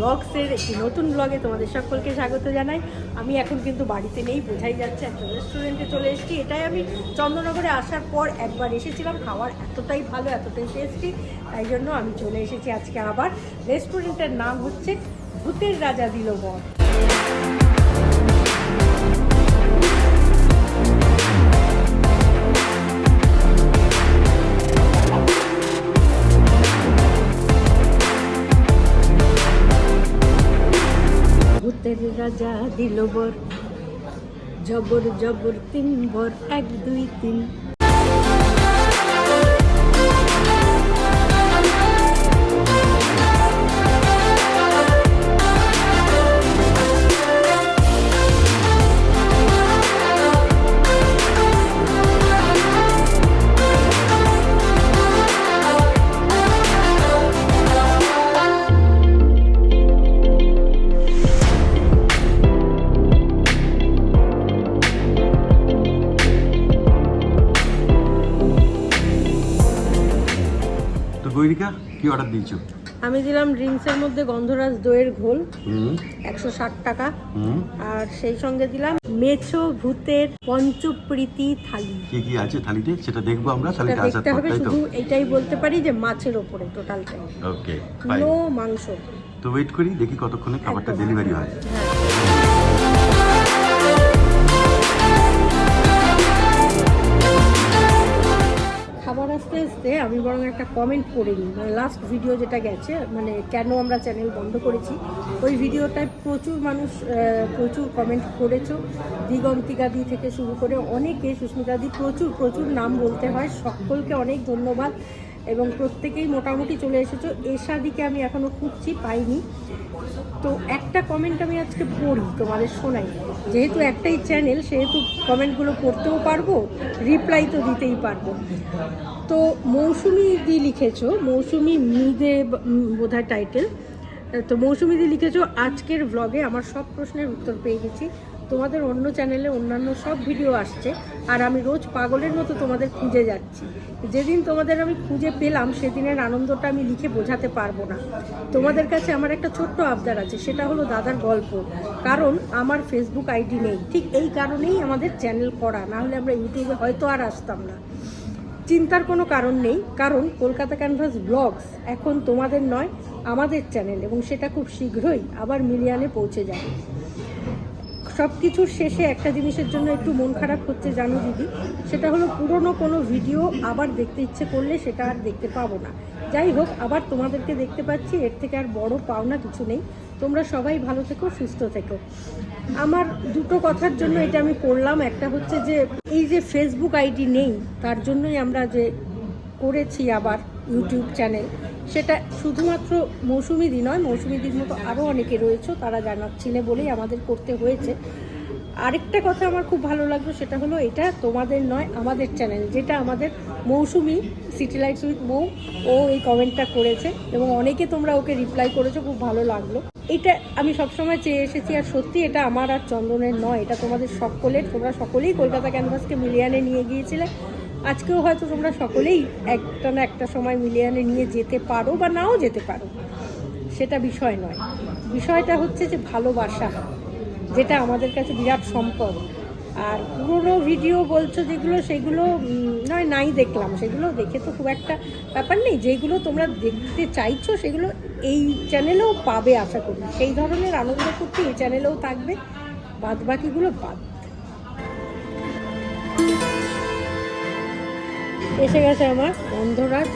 ব্লগসের একটি নতুন ব্লগে তোমাদের সকলকে স্বাগত জানাই। আমি এখন কিন্তু বাড়িতে নেই, বোঝাই যাচ্ছে একটা রেস্টুরেন্টে চলে এসেছি। এটাই আমি চন্দ্রনগরে আসার পর একবার এসেছিলাম। খাওয়ার এতটাই ভালো, এতটাই টেস্টি তাই জন্য আমি চলে এসেছি আজকে আবার। রেস্টুরেন্টের নাম হচ্ছে ভূতের রাজা দিল বর রাজা দিল বর। জবর জবর তিন বর এক দুই তিন। কি অর্ডার দিয়েছ? আমি দিলাম ড্রিঙ্কসের মধ্যে গন্ধরাজ দইয়ের ঘোল একশো ষাট টাকা। আর সেই সঙ্গে দিলাম মেছো ভূতের পঞ্চপ্রীতি থালি। কি কি আছে থালিতে? সেটা দেখব আমরা থালিতে দেখতে হবে শুধু এইটাই বলতে পারি যে মাছের ওপরে টোটালটাই ওকে নো মাংস। তো ওয়েট করি দেখি কতক্ষণে খাবারটা ডেলিভারি হয়। হ্যাঁ। আমি বরং একটা কমেন্ট করে নিই মানে লাস্ট ভিডিও যেটা গেছে মানে কেন আমরা চ্যানেল বন্ধ করেছি, ওই ভিডিওটায় প্রচুর মানুষ প্রচুর কমেন্ট করেছ। দিগন্তিকাদি থেকে শুরু করে অনেকে সুস্মিতাদি প্রচুর প্রচুর নাম বলতে হয়। সকলকে অনেক ধন্যবাদ। এবং প্রত্যেকেই মোটামুটি চলে এসেছ। এসাদিকে আমি এখনও খুঁজছি, পাইনি। তো একটা কমেন্ট আমি আজকে পড়ি তোমাদের শোনাই। যেহেতু একটাই চ্যানেল সেহেতু কমেন্টগুলো পড়তেও পারব রিপ্লাই তো দিতেই পারব। তো মৌসুমি দি লিখেছো, মৌসুমি মিদে বোধহয় টাইটেল তো মৌসুমি দি লিখেছো, আজকের ব্লগে আমার সব প্রশ্নের উত্তর পেয়ে গেছি। তোমাদের অন্য চ্যানেলে অন্যান্য সব ভিডিও আসছে, আর আমি রোজ পাগলের মতো তোমাদের খুঁজে যাচ্ছি। যেদিন তোমাদের আমি খুঁজে পেলাম, সেদিনের আনন্দটা আমি লিখে বোঝাতে পারব না। তোমাদের কাছে আমার একটা ছোট্ট আবদার আছে, সেটা হলো দাদার গল্প। কারণ আমার ফেসবুক আইডি নেই। ঠিক এই কারণেই আমাদের চ্যানেল করা না হলে আমরা ইউটিউবে হয়তো আর আসতাম না। চিন্তার কোনো কারণ নেই, কারণ কলকাতা ক্যানভাস ব্লগস এখন তোমাদের নয়, আমাদের চ্যানেল এবং সেটা খুব শীঘ্রই আবার মিলিয়ানে পৌঁছে যাবে। সব কিছুর শেষে একটা জিনিসের জন্য একটু মন খারাপ হচ্ছে, জানো দিদি? সেটা হলো পুরনো কোনো ভিডিও আবার দেখতে ইচ্ছে করলে সেটা আর দেখতে পাবো না। যাই হোক, আবার তোমাদেরকে দেখতে পাচ্ছি, এর থেকে আর বড় পাওনা কিছু নেই। তোমরা সবাই ভালো থেকো, সুস্থ থেকো। আমার দুটো কথার জন্য এটা আমি করলাম। একটা হচ্ছে যে, এই যে ফেসবুক আইডি নেই, তার জন্যই আমরা যে করেছি আবার ইউটিউব চ্যানেল সেটা শুধুমাত্র মৌসুমিদি নয় মৌসুমিদির মতো আরও অনেকে রয়েছে, তারা জানাচ্ছিলে বলেই আমাদের করতে হয়েছে। আরেকটা কথা আমার খুব ভালো লাগল, সেটা হলো এটা তোমাদের নয়, আমাদের চ্যানেল যেটা আমাদের Mousumi city lights with Mou, ও এই কমেন্টটা করেছে, এবং অনেকে তোমরা ওকে রিপ্লাই করেছ, খুব ভালো লাগল। এটা আমি সবসময় চেয়ে এসেছি, আর সত্যি এটা আমার আর চন্দনের নয়, এটা তোমাদের সকলের, তোমরা সকলেই কলকাতা ক্যানভাসকে মিলিয়ানে নিয়ে গিয়েছিলে। আজকেও হয়তো তোমরা সকলেই একটা না একটা সময় মিলিয়ানে নিয়ে যেতে পারো বা নাও যেতে পারো। সেটা বিষয় নয়। বিষয়টা হচ্ছে যে ভালোবাসা, যেটা আমাদের কাছে বিরাট সম্পদ। আর পুরোনো ভিডিও বলছো যেগুলো, সেগুলো নয়, নাই দেখলাম। সেগুলো দেখে তো খুব একটা ব্যাপার নেই। যেগুলো তোমরা দেখতে চাইছো, সেগুলো এই চ্যানেলেও পাবে, আশা করি। সেই ধরনের আনন্দ করতে এই চ্যানেলেও থাকবে। বাদ বাকিগুলো বাদ। এসে গেছে আমার গন্ধরাজ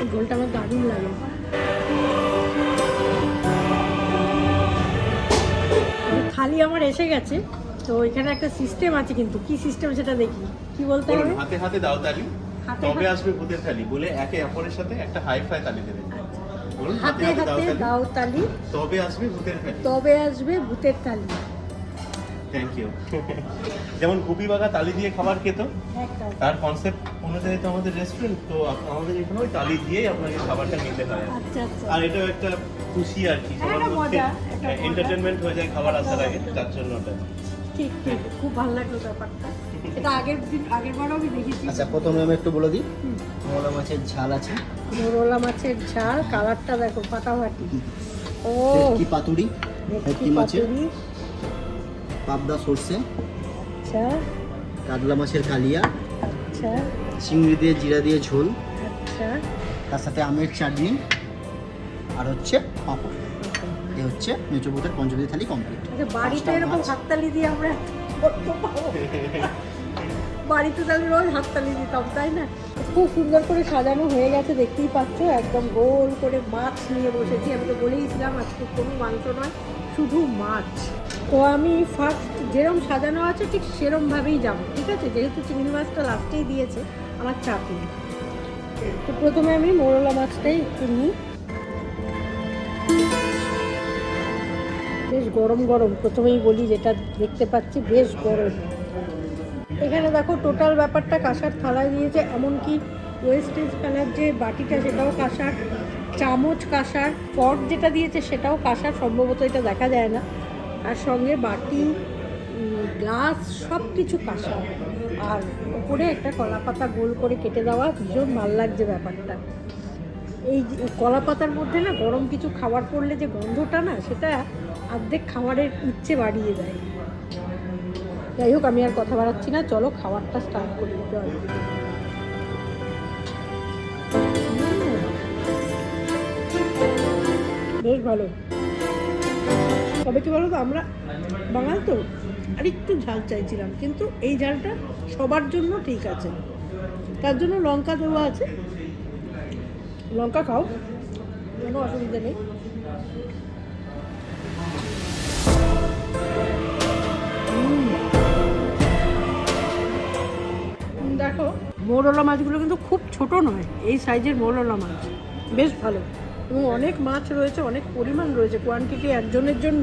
এই ঘোলটা আমার দারুণ লাগে। থালি আমার এসে গেছে তো এখানে একটা সিস্টেম আছে কিন্তু। কি সিস্টেম সেটা দেখি। কি বলতে হবে? হাতে হাতে দাও তালি। তবে আসবে ভূতের থালি? বলে একে অপরের সাথে একটা হাই ফাই তালি বলুন হাতে হাতে দাও তালি। তবে আসবে ভূতের তবে আসবে ভূতের তালি। থ্যাংক ইউ যেমন গুপি বাগা তালি দিয়ে খাবার খেত তার কনসেপ্ট অনুযায়ী তো আমাদের রেস্টুরেন্ট তো আমাদের এখানে ওই তালি দিয়েই আপনাকে খাবারটা নিতে হয়। আচ্ছা আচ্ছা। আর এটাও একটা খুশি আর কি হ্যাঁ, সবার মধ্যে। এন্টারটেনমেন্ট হয়ে যায় খাবার আসার আগে তার জন্য ওটা। ঠিক ঠিক খুব ভালো লাগল ব্যাপারটা। এটা আগের আগের বারও আমি দেখেছি। আচ্ছা প্রথমে আমি একটু বলে দিই। মোলা মাছের ঝাল আছে। মোরলা মাছের ঝাল কালারটা দেখো ফাটাফাটি ও। ভেটকি পাতুরি ভেটকি মাছের। পাবদা সর্ষে। আচ্ছা। কাতলা মাছের কালিয়া। আচ্ছা। চিংড়ি দিয়ে জিরা দিয়ে ঝোল। আচ্ছা। তার সাথে আমের চাটনি। আর হচ্ছে পাঁপড়। এই হচ্ছে মেচোবুতের পঞ্চমী থালি কমপ্লিট আচ্ছা বাড়িতে এরকম হাততালি দিয়ে আমরা বাড়িতে তাহলে রোজ হাততালি দিতাম তাই না? খুব সুন্দর করে সাজানো হয়ে গেছে দেখতেই পাচ্ছ একদম গোল করে মাছ নিয়ে বসেছি। আমি তো বলেইছিলাম আজকে কোনো মাংস নয় শুধু মাছ। তো আমি ফার্স্ট যেরম সাজানো আছে ঠিক সেরমভাবেই যাব ঠিক আছে? যেহেতু চিংড়ি মাছটা লাস্টেই দিয়েছে আমার চাপ নেই। তো প্রথমে আমি মোরলা মাছটাই একটু নিই। বেশ গরম গরম, প্রথমেই বলি যেটা দেখতে পাচ্ছি, বেশ গরম। এখানে দেখো টোটাল ব্যাপারটা কাঁসার থালায় দিয়েছে, এমনকি ওয়েস্টেজ ফেলার যে বাটিটা সেটাও কাঁসার, চামচ কাঁসার ফর্ক যেটা দিয়েছে সেটাও কাঁসার, সম্ভবত এটা দেখা যায় না। আর সঙ্গে বাটি গ্লাস সব কিছু কাঁসার। আর উপরে একটা কলা পাতা গোল করে কেটে দেওয়া, ভীষণ ভালো লাগছে ব্যাপারটা। এই কলা পাতার মধ্যে না গরম কিছু খাবার পড়লে যে গন্ধটা না, সেটা অর্ধেক খাবারের ইচ্ছে বাড়িয়ে দেয়। যাই হোক, আমি আর কথা বাড়াচ্ছি না। চলো, খাবারটা স্টার্ট করি। চল। বেশ ভালো। তবে কি বলো তো আমরা বাঙাল তো, আর একটু ঝাল চাইছিলাম। কিন্তু এই ঝালটা সবার জন্য ঠিক আছে। তার জন্য লঙ্কা দেওয়া আছে। লঙ্কা খাও। কোনো অসুবিধা নেই। মৌরলা মাছগুলো কিন্তু খুব ছোট নয়, এই সাইজের মৌরলা মাছ। বেশ ভালো। এবং অনেক মাছ রয়েছে, অনেক পরিমাণ রয়েছে। কোয়ান্টিটি একজনের জন্য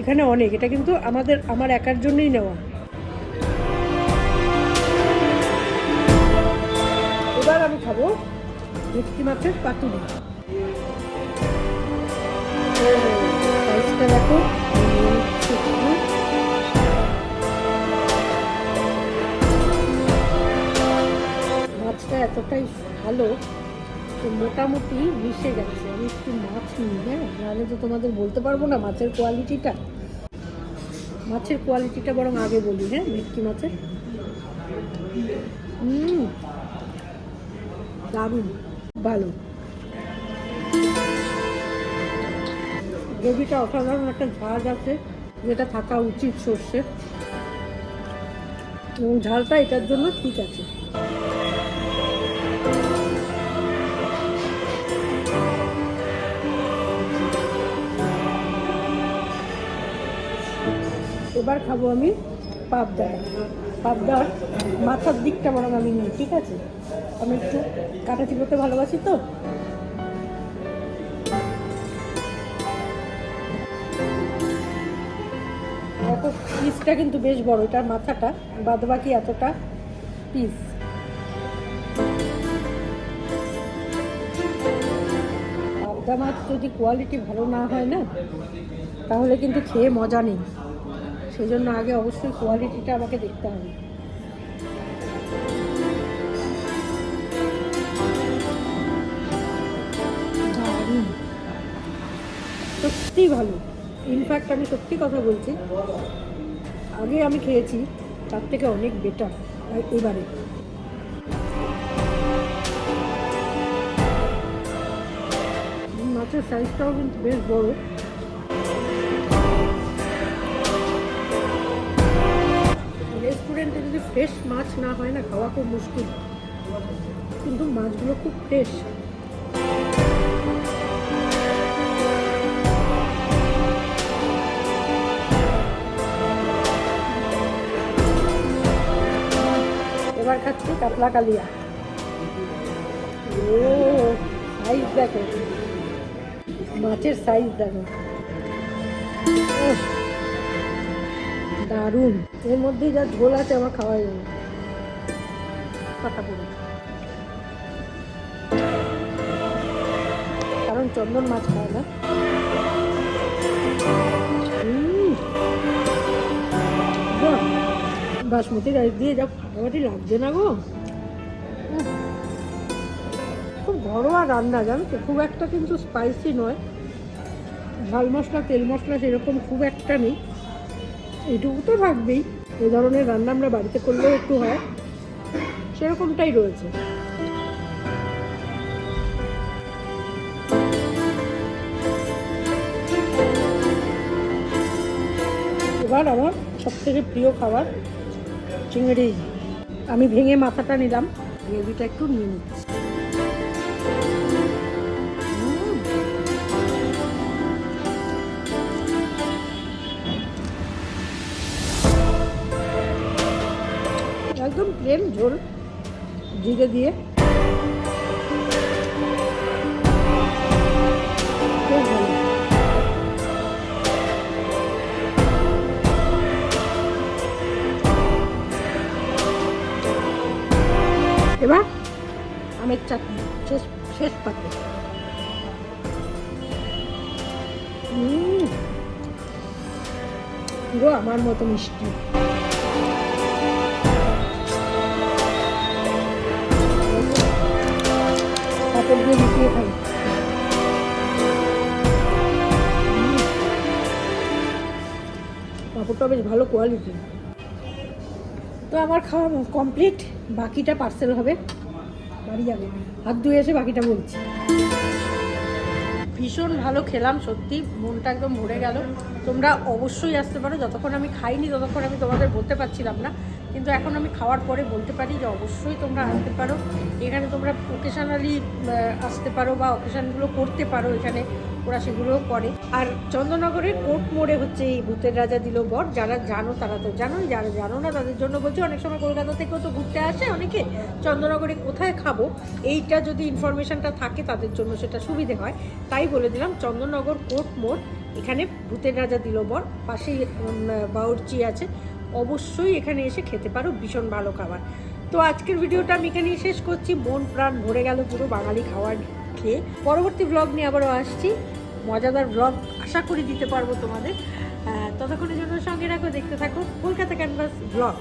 এখানে অনেক। এটা কিন্তু আমাদের, আমার একার জন্যই নেওয়া। এবার আমি খাব ভেটকি মাছের পাতুরি। দেখো। এতটাই ভালো, তো মোটামুটি মিশে গেছে। আমি একটু মাছ নিই হ্যাঁ? নাহলে তো তোমাদের বলতে পারব না মাছের কোয়ালিটিটা মাছের কোয়ালিটিটা বরং আগে বলি হ্যাঁ? ভেটকি মাছের? হুম দারুণ। ভালো। গ্রেভিটা অসাধারণ একটা ঝাঁজ আছে, যেটা থাকা উচিত সর্ষের। এবং ঝালটা এটার জন্য ঠিক আছে। এবার খাব আমি পাবদাটা পাবদার মাথার দিকটা বরং আমি নিই, ঠিক আছে? আমি একটু কাটা চিবোতে ভালোবাসি তো। পিসটা কিন্তু বেশ বড়, এটার মাথাটা বাদ বাকি এতটা পিস পাবদা মাছ যদি কোয়ালিটি ভালো না হয় না, তাহলে কিন্তু খেয়ে মজা নেই। সেই জন্য আগে অবশ্যই কোয়ালিটিটা আমাকে দেখতে হবে। সত্যি ভালো। ইনফ্যাক্ট আমি সত্যি কথা বলছি, আগে আমি খেয়েছি, তার থেকে অনেক বেটার এবারে। মাছের সাইজটাও কিন্তু বেশ বড়। রেস্টুরেন্টে যদি ফ্রেশ মাছ না হয় না, খাওয়া খুব মুশকিল। কিন্তু মাছগুলো খুব ফ্রেশ এবার খাচ্ছি কাতলা কালিয়া। ও সাইজ দেখো। মাছের সাইজ দেখো। দারুণ। এর মধ্যে যা ঝোল আছে আমার খাওয়া যাবে পাতা কারণ চন্দন মাছ খায় না। বাসমতি রাইস দিয়ে যা ফাটাফাটি লাগছে না গো। খুব ঘরোয়া রান্না, জানো তো? খুব একটা কিন্তু স্পাইসি নয়। ঝাল মশলা, তেল মশলা সেরকম খুব একটা নেই। এইটুকু তো থাকবেই। এ ধরনের রান্না আমরা বাড়িতে করলেও একটু হয়। সেরকমটাই রয়েছে। এবার আমার সব থেকে প্রিয় খাবার চিংড়ি। আমি ভেঙে মাথাটা নিলাম। গ্রেভিটা একটু নিয়ে নিচ্ছি। প্লেন ঝোল জিরে দিয়ে। এবার আমের চাটনি শেষ শেষ পাতে। পুরো আমার মতো মিষ্টি। পাপড় লুকিয়ে থাকে কাপড়টা বেশ ভালো কোয়ালিটি তো আমার খাওয়া কমপ্লিট বাকিটা পার্সেল হবে। বাড়ি যাবে। হাত ধুয়ে এসে বাকিটা বলছি। ভীষণ ভালো খেলাম, সত্যি। মনটা একদম ভরে গেল। তোমরা অবশ্যই আসতে পারো। যতক্ষণ আমি খাইনি, ততক্ষণ আমি তোমাদের বলতে পারছিলাম না। কিন্তু এখন আমি খাওয়ার পরে বলতে পারি যে অবশ্যই তোমরা আসতে পারো। এখানে তোমরা ওকেশনালি আসতে পারো বা অকেশানগুলো করতে পারো এখানে। ওরা সেগুলোও করে। আর চন্দ্রনগরের কোর্ট মোড়ে হচ্ছে এই ভূতের রাজা দিল বর যারা জানো তারা তো জানোই, যারা জানো না তাদের জন্য বলছি অনেক সময় কলকাতা থেকেও তো ঘুরতে আসে, অনেকে চন্দ্রনগরে কোথায় খাব, এইটা যদি ইনফরমেশনটা থাকে তাদের জন্য সেটা সুবিধে হয়। তাই বলে দিলাম, চন্দ্রনগর কোর্ট মোড়, এখানে ভূতের রাজা দিল বর পাশেই বাউরচি আছে, অবশ্যই এখানে এসে খেতে পারো, ভীষণ ভালো খাবার। তো আজকের ভিডিওটা আমি এখানেই শেষ করছি, মন প্রাণ ভরে গেল পুরো বাঙালি খাবার খেয়ে পরবর্তী ব্লগ নিয়ে আবারও আসছি। মজাদার ব্লগ আশা করি দিতে পারব তোমাদের। ততক্ষণের জন্য সঙ্গে রাখো, দেখতে থাকো, কলকাতা ক্যানভাস ব্লগ